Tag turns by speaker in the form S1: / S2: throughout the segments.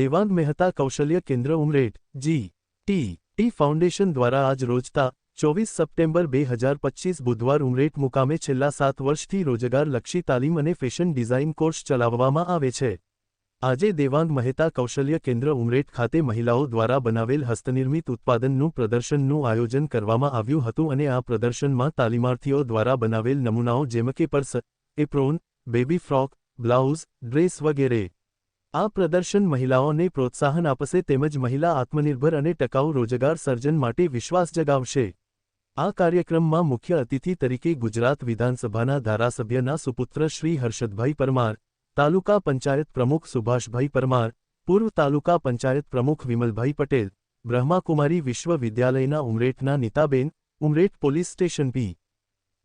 S1: Devang Mehta Kaushalya Kendra Umreth G, T T foundation દ્વારા આજ રોજતા ચોવીસ સપ્ટેમ્બર બે હજાર પચીસ બુધવાર ઉમરેટ મુકામે છેલ્લા સાત વર્ષથી રોજગારલક્ષી તાલીમ અને ફેશન ડિઝાઇન કોર્સ ચલાવવામાં આવે છે. આજે દેવાંગ મહેતા કૌશલ્ય કેન્દ્ર ઉમરેટ ખાતે મહિલાઓ દ્વારા બનાવેલ હસ્તનિર્મિત ઉત્પાદનનું પ્રદર્શનનું આયોજન કરવામાં આવ્યું હતું અને આ પ્રદર્શનમાં તાલીમાર્થીઓ દ્વારા બનાવેલ નમૂનાઓ જેમ કે purse, apron, baby frock, blouse, dress વગેરે આ પ્રદર્શન મહિલાઓને પ્રોત્સાહન આપશે તેમજ મહિલા આત્મનિર્ભર અને ટકાઉ રોજગાર સર્જન માટે વિશ્વાસ જગાવશે. આ કાર્યક્રમમાં મુખ્ય અતિથિ તરીકે ગુજરાત વિધાનસભાના ધારાસભ્યના સુપુત્ર શ્રી હર્ષદભાઈ પરમાર, તાલુકા પંચાયત પ્રમુખ સુભાષભાઈ પરમાર, પૂર્વ તાલુકા પંચાયત પ્રમુખ વિમલભાઈ પટેલ, બ્રહ્માકુમારી વિશ્વવિદ્યાલયના ઉમરેઠના Nitaben, Umreth police station P.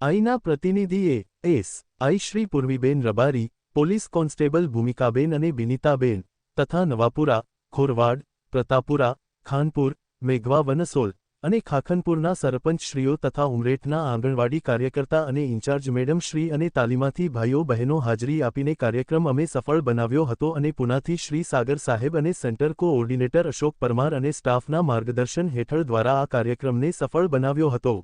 S1: આઈના પ્રતિનિધિએ S. I. Shri Purviben Rabari police constable Bhumikaben અને બિનિતાબેન તથા નવાપુરા, ખોરવાડ, પ્રતાપુરા, ખાનપુર, મેઘવા વનસોલ અને ખાખનપુરના સરપંચશ્રીઓ તથા ઉમરેઠના આંગણવાડી કાર્યકર્તા અને ઇન્ચાર્જ મેડમ શ્રી અને તાલીમાથી ભાઈઓ બહેનો હાજરી આપીને કાર્યક્રમ અમે સફળ બનાવ્યો હતો અને પુનાથી શ્રી સાગર સાહેબ અને સેન્ટર કોઓર્ડિનેટર અશોક પરમાર અને સ્ટાફના માર્ગદર્શન હેઠળ દ્વારા આ કાર્યક્રમને સફળ બનાવ્યો હતો.